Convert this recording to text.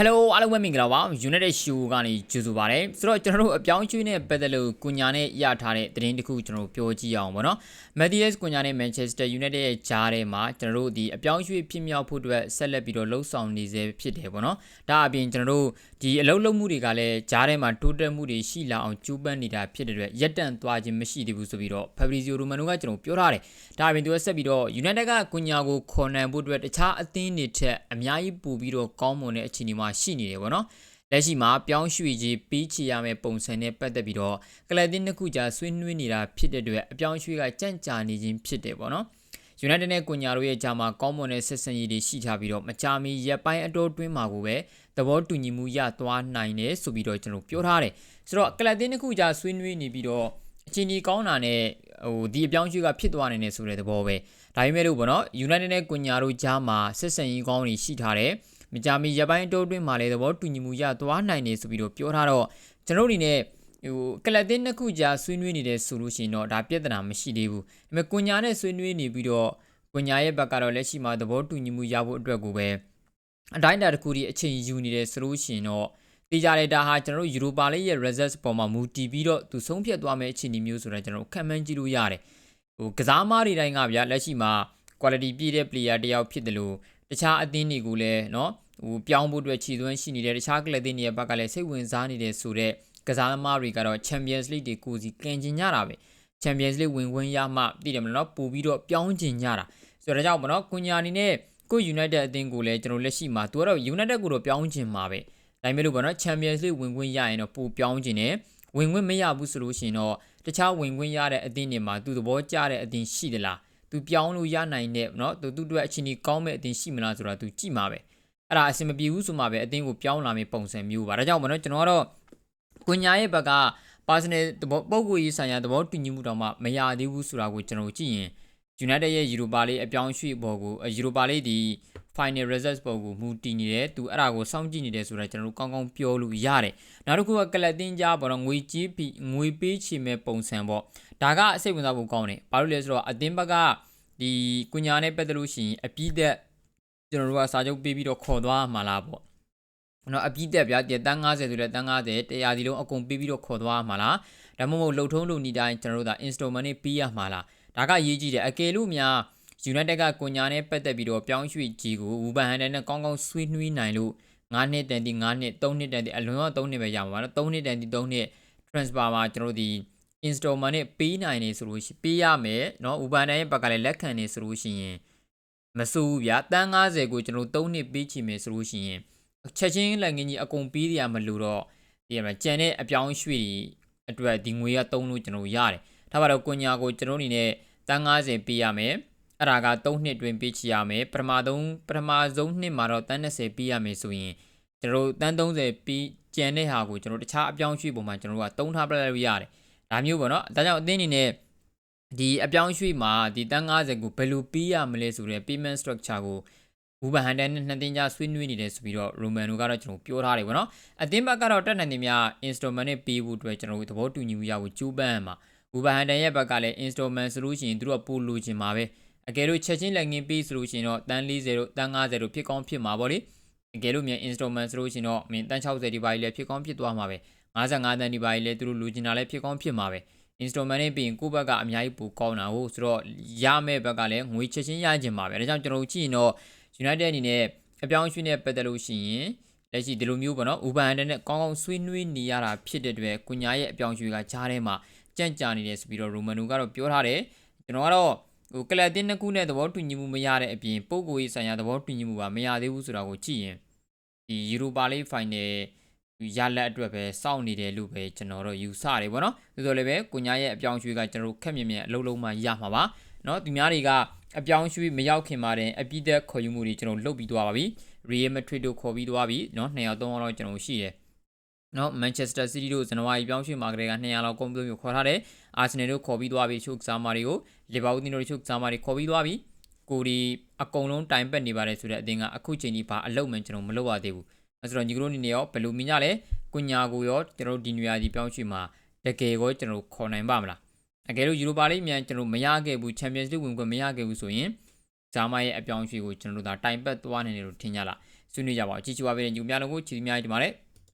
Hello အားလုံးပဲမင်္ဂလာပါ United Show ကနေကြိုဆိုပါရစေဆိုတော့ကျွန်တော်တို့အပြောင်းအရွှေ့နဲ့ပတ်သက်လို့ကုညာနဲ့ရထားတဲ့သတင်းတစ်ခုကျွန်တော်တို့ပြောကြည့်အောင်ပေါ့နော် Matthias ကုညာနဲ့ Manchester United ရဲ့ကြားထဲမှာကျွန်တော်တို့ဒီအပြောင်းအရွှေ့ဖြစ်မြောက်ဖို့အတွက်ဆက်လက်ပြီးတော့လှုပ်ဆောင်နေစေဖြစ်တယ်ပေါ့နော်ဒါအပြင်ကျွန်တော်တို့ဒီအလုပ်လုပ်မှုတွေကလည်းကြားထဲမှာတိုးတက်မှုတွေရှိလာအောင်ကြိုးပမ်းနေတာဖြစ်တဲ့အတွက်ရက်တန့်သွားခြင်းမရှိသေးဘူးဆိုပြီးတော့ Fabrizio Romano ကကျွန်တော်ပြောထားတယ်ဒါအပြင်သူကဆက်ပြီးတော့ United ကကုညာကိုခေါ်နိုင်ဖို့အတွက်တခြားအသင်းတွေထက်အများကြီးပိုပြီးတော့ကောင်းမွန်တဲ့အခြေအနေမှာရှိနေတယ်ပေါ့နော်လက်ရှိမှာပြောင်းရွှေ့ကြီးပြီးချရမယ့်ပုံစံနဲ့ပတ်သက်ပြီးတော့ကလပ်တင်းတစ်ခုကြာဆွေးနွေးနေတာဖြစ်တဲ့အတွက်အပြောင်းရွှေ့ကကြန့်ကြာနေခြင်းဖြစ်တယ်ပေါ့နော် United နဲ့ကွန်ညာတို့ရဲ့ဂျာမှာကောင်းမွန်တဲ့ဆက်ဆံရေးတွေရှိထားပြီးတော့မကြာမီရက်ပိုင်းအတော်တွင်းမှာကိုပဲသဘောတူညီမှုရသွားနိုင်တယ်ဆိုပြီးတော့ကျွန်တော်ပြောထားတယ်ဆိုတော့ကလပ်တင်းတစ်ခုကြာဆွေးနွေးနေပြီးတော့အချင်းကြီးကောင်းတာနဲ့ဟိုဒီအပြောင်းရွှေ့ကဖြစ်သွားနိုင်တယ်ဆိုတဲ့သဘောပဲဒါပေမဲ့လို့ပေါ့နော် United နဲ့ကွန်ညာတို့ဂျာမှာဆက်ဆံရေးကောင်းတွေရှိထားတယ် မကြာမီရပိုင်းတိုးတွင်းမှာလည်းသဘောတူညီမှုရသွားနိုင်တယ်ဆိုပြီးတော့ပြောထားတော့ကျွန်တော်တို့အနေနဲ့ဟိုကလပ်တင်းနှစ်ခုကြာဆွေးနွေးနေတယ်ဆိုလို့ရှိရင်တော့ဒါပြဿနာမရှိသေးဘူးဒါပေမဲ့ကွန်ညာနဲ့ဆွေးနွေးနေပြီးတော့ကွန်ညာရဲ့ဘက်ကတော့လက်ရှိမှာသဘောတူညီမှုရဖို့အတွက်ကိုပဲအတိုင်းအတာတစ်ခုဒီအချိန်ယူနေတယ်ဆိုလို့ရှိရင်တော့တေးကြတဲ့ဒါဟာကျွန်တော်တို့ယူရိုပါလိရဲ့ results ပေါ်မှာမူတည်ပြီးတော့သူဆုံးဖြတ်သွားမယ့်အခြေအနေမျိုးဆိုတော့ကျွန်တော်တို့ခံမှန်းကြည့်လို့ရတယ်ဟိုကစားမားတွေတိုင်းကဗျာလက်ရှိမှာ quality ပြည့်တဲ့ player တယောက်ဖြစ်တယ်လို့ တခြားအသင်းတွေကိုလည်းနော်ဟိုပြောင်းဖို့အတွက်ခြေသွင်းရှိနေတယ်တခြားကလပ်သင်းတွေရဲ့ဘက်ကလည်းစိတ်ဝင်စားနေတယ်ဆိုတော့ကစားသမားတွေကတော့ Champions League တွေကိုစီကင်ကျင်ကြတာပဲ Champions League ဝင်ခွင့်ရမှသိတယ်မနော်ပို့ပြီးတော့ပြောင်းကျင်ကြတာဆိုတော့ဒါကြောင့်ဗောနော်ကွန်ညာအနေနဲ့ကို United အသင်းကိုလည်းကျွန်တော်လက်ရှိမှာသူကတော့ United ကိုတော့ပြောင်းကျင်မှာပဲဒါပေမဲ့လို့ဗောနော် Champions League ဝင်ခွင့်ရရင်တော့ပို့ပြောင်းကျင်တယ်ဝင်ခွင့်မရဘူးဆိုလို့ရှိရင်တော့တခြားဝင်ခွင့်ရတဲ့အသင်းတွေမှာသူသဘောကျတဲ့အသင်းရှိသလား သူပြောင်းလို့ရနိုင်တဲ့เนาะသူသူ့အတွက်အချင်းကြီးကောင်းမဲ့အသင်းရှိမလားဆိုတာသူကြည့်မှာပဲအဲ့ဒါအဆင်မပြေဘူးဆိုမှပဲအသင်းကိုပြောင်းလာမယ့်ပုံစံမျိုးပါဒါကြောင့်မနော်ကျွန်တော်ကတော့ကွန်ညာရဲ့ဘက်က personal သဘောပုံကိုရေးဆိုင်ရာသဘောတူညီမှုတောင်မှမရသေးဘူးဆိုတာကိုကျွန်တော်ကြည့်ရင် United ရဲ့ Europa League အပြောင်းရွှေ့ပေါ်ကို Europa League ဒီ final results ပေါ်ကိုမူတည်နေတယ်သူအဲ့ဒါကိုစောင့်ကြည့်နေတယ်ဆိုတာကျွန်တော်တို့ကောင်းကောင်းပြောလို့ရတယ်နောက်တစ်ခုကကလပ်တင်းကြားပေါ့နော်ငွေကြေးပြီးငွေပေးချေမဲ့ပုံစံပေါ့ဒါကအစိတ်ဝင်စားဖို့ကောင်းတယ်ဘာလို့လဲဆိုတော့အတင်းဘက်ကဒီကွညာနဲ့ပတ်သက်လို့ရှိရင်အပြည့်သက်ကျွန်တော်တို့ကစာချုပ်ပေးပြီးတော့ခေါ်သွားမှာလားပေါ့နော်အပြည့်သက်ဗျာတန်50ဆိုတဲ့တန်50တရားဒီလုံးအကုန်ပေးပြီးတော့ခေါ်သွားမှာလားဒါမှမဟုတ်လှုပ်ထုံးလို့နေတိုင်းကျွန်တော်တို့က installment နဲ့ပေးရမှာလား ဒါကအရေးကြီးတယ်အကယ်လို့များ United ကကိုညာနဲ့ပတ်သက်ပြီးတော့ပြောင်းရွှေ့ကြီးကိုဝူဘန်ဟန်ဒန်နဲ့ကောင်းကောင်းဆွေးနွေးနိုင်လို့9နှစ်တန်တီ9နှစ်3နှစ်တန်တီအလွန်တော့3နှစ်ပဲရမှာပါနော်3နှစ်တန်တီ3နှစ် transfer မှာကျွန်တော်တို့ဒီ installment နဲ့ပေးနိုင်နေဆိုလို့ရှိပေးရမယ်နော် Uber တိုင်းရဲ့ဘက်ကလည်းလက်ခံနေဆိုလို့ရှိရင်မစိုးဘူးဗျာတန်း90ကိုကျွန်တော်တို့3နှစ်ပေးချင်မယ်ဆိုလို့ရှိရင်ချက်ချင်းလက်ငင်းကြီးအကုန်ပေးရမလို့တော့ဒီမှာကြံတဲ့အပြောင်းရွှေ့အတွက်ဒီငွေက3လို့ကျွန်တော်ရတယ်ဒါပါတော့ကွန်ညာကိုကျွန်တော်အနေနဲ့ တန်း90ပေးရမယ်အဲ့ဒါက3နှစ်တွင်ပေးချရမယ်ပထမဆုံးပထမဆုံးနှစ်မှာတော့တန်း20ပေးရမယ်ဆိုရင်ကျွန်တော်တို့တန်း30ပြီးကျန်တဲ့ဟာကိုကျွန်တော်တခြားအပြောင်းရွှေ့ပုံမှာကျွန်တော်တို့ကသုံးထားပြလိုက်လို့ရတယ်ဒါမျိုးပေါ့နော်ဒါကြောင့်အသင်းအနေနဲ့ဒီအပြောင်းရွှေ့မှာဒီတန်း90ကိုဘယ်လိုပေးရမလဲဆိုတဲ့ payment structure ကိုဘူဘန်ဟန်ဒန်နဲ့နှစ်သိန်းကြားဆွေးနွေးနေတယ်ဆိုပြီးတော့ရိုမန်တို့ကတော့ကျွန်တော်ပြောထားတယ်ပေါ့နော်အသင်းဘက်ကတော့တက်နိုင်နေမြ installment နဲ့ပေးဖို့အတွက်ကျွန်တော်တို့သဘောတူညီမှုရဖို့ကြိုးပမ်းမှာ ဘူဘန်ဟန်ဒန်ရဲ့ဘက်ကလည်း installment ဆိုလို့ရှိရင်သူတို့ကပို့လိုချင်မှာပဲအကယ်လို့ချက်ချင်းလက်ငင်းပေးဆိုလို့ရှိရင်တော့တန်း40တို့တန်း50တို့ဖြစ်ကောင်းဖြစ်မှာပေါ့လေအကယ်လို့မြန် installment ဆိုလို့ရှိရင်တော့မင်းတန်း60ဒီပါကြီးလည်းဖြစ်ကောင်းဖြစ်သွားမှာပဲ55တန်းဒီပါကြီးလည်းသူတို့လူချင်တာလည်းဖြစ်ကောင်းဖြစ်မှာပဲ installment နဲ့ပြီးရင်ကိုယ့်ဘက်ကအများကြီးပိုကောင်းတာဟုတ်ဆိုတော့ရမယ့်ဘက်ကလည်းငွေချက်ချင်းရကြင်ပါပဲဒါကြောင့်ကျွန်တော်တို့ကြည့်ရင်တော့ United အနေနဲ့အပြောင်းအရွှေ့နဲ့ပတ်သက်လို့ရှိရင်လက်ရှိဒီလိုမျိုးပေါ့နော်ဥပန်တဲ့နဲ့ကောင်းကောင်းဆွေးနွေးနေရတာဖြစ်တဲ့အတွက်ကုညာရဲ့အပြောင်းအရွှေ့ကကြားထဲမှာ ကြန့်ကြာနေတယ်ဆိုပြီးတော့ရိုမန်နိုကတော့ပြောထားတယ်ကျွန်တော်ကတော့ဟိုကလပ်တင်းနှစ်ခုနဲ့သဘောတူညီမှုမရတဲ့အပြင်ပုံကိုရေးဆိုင်ရာသဘောတူညီမှုပါမရသေးဘူးဆိုတာကိုကြည့်ရင်ဒီယူရိုပါလိဖိုင်နယ်ရလက်အတွက်ပဲစောင့်နေတယ်လို့ပဲကျွန်တော်တို့ယူဆတယ်ဗောနော်သို့တော်လည်းပဲကိုညာရဲ့အပြောင်းရွှေ့ကကျွန်တော်တို့ခက်မြင်မြင်အလုံးလုံးမှရမှာပါနော်သူများတွေကအပြောင်းရွှေ့မရောက်ခင်မှာတင်အပြည့်သက်ခေါ်ယူမှုတွေကျွန်တော်လုပ်ပြီးသွားပါပြီ Real Madrid တို့ခေါ်ပြီးသွားပြီနော်၂ယောက်၃ယောက်တော့ကျွန်တော်ရှိတယ် နော်မန်ချက်စတာစီးတီးတို့ဇန်နဝါရီပြောင်းရွှေ့မှာကလေးက200လောက်ကုန်ပြုံးခေါ်ထားတယ်အာဆင်နယ်တို့ခေါ်ပြီးသွားပြီချုပ်ကစားမာတွေကိုလီဗာပူးတို့ချုပ်ကစားမာတွေခေါ်ပြီးသွားပြီကိုဒီအကုန်လုံးတိုင်ပတ်နေပါတယ်ဆိုတဲ့အတင်းကအခုချိန်ကြီးဘာအလုပ်မှကျွန်တော်မလုပ်ရသေးဘူးအဲဆိုတော့ညီကတို့အနေနဲ့ရောဘယ်လိုမြင်ကြလဲကွညာကိုရောကျွန်တော်ဒီနွေရာသီပြောင်းရွှေ့မှာတကယ်ကိုကျွန်တော်ခေါ်နိုင်ပါမလားအကယ်လို့ယူရိုပါလိမ့်မြန်ကျွန်တော်မရခဲ့ဘူးချန်ပီယံစ်လိဝင်ခွင့်မရခဲ့ဘူးဆိုရင်ဇာမရဲ့အပြောင်းရွှေ့ကိုကျွန်တော်တို့ဒါတိုင်ပတ်သွားနေတယ်လို့ထင်ကြလားဆွေးနွေးကြပါအောင်ကြည့်ချပါပေးတဲ့ညီမများလုံးကိုချီးမြှောက်တင်ပါတယ်